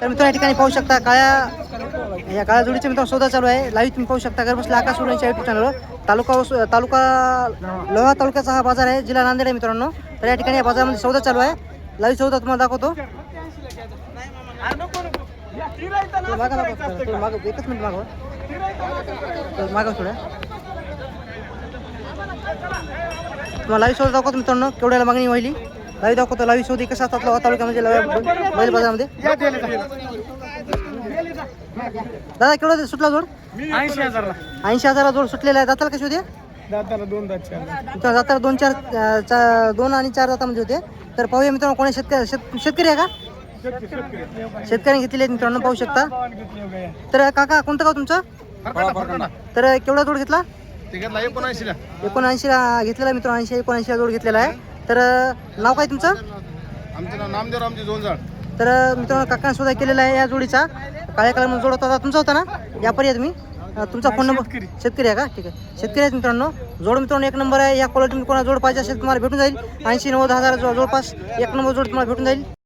तर मित्रांनो या ठिकाणी पाहू शकता काळ्या या काळ्या जोडीचे मित्रांनो सौदा चालू आहे. लाईव्ह तुम्ही पाहू शकता घर बसल्या आकाश उडणच्या युट्यूब चॅनलवर तालुका तालुका लोहा तालुक्याचा हा बाजार आहे जिल्हा नांदेड आहे मित्रांनो. तर या ठिकाणी या बाजारामध्ये सौदा चालू आहे. लाईव्ह सौदा तुम्हाला दाखवतो. थोडं मागं एकच मिनिट मागवा थोडं थोड्या तुम्हाला लाईव्ह सौदा दाखवतो मित्रांनो केवढ्याला मागणी व्हायली लाईव्ह दाखवतो लाईव्ह सौदे कसं असतात लोहा तालुक्यामध्ये लाईव्ह- बैल बाजारामध्ये. दादा केवढा सुटला जोड? ऐंशी हजारला. ऐंशी हजारा जोड सुटलेला आहे. दाताला कशी होते दाताला दोन दात चार दाताला दोन चार चा- दोन आणि चार दातामध्ये होते. तर पाहूया मित्रांनो कोणी शेतकरी शेत शेतकरी आहे का? शेतकऱ्यांनी घेतलेले आहेत मित्रांनो पाहू शकता. तर काका कोणतं गाव तुमचं? तर केवढा जोड घेतला? एकोणऐंशीला घेतलेला आहे मित्रांनो ऐंशी एकोणऐंशीला जोड घेतलेला आहे. तर नाव काय तुमचं? आमचं नाव नामदेव रामजी जोंजाळ. तर मित्रांनो काकाने सुद्धा केलेला आहे या जोडीचा. काळ्या कलर जोड होता. तुमचा होता ना? व्यापारी आहे तुम्ही तुमचा फोन नंबर शेतकरी. आहे का? ठीक आहे. शेतकरी आहेत मित्रांनो. जोड मित्रांनो एक नंबर आहे. या क्वालिटी कोणा जोड पाहिजे असेल तुम्हाला भेटून जाईल. ऐंशी नव्वद हजार जो- जवळपास एक नंबर जोड तुम्हाला भेटून जाईल.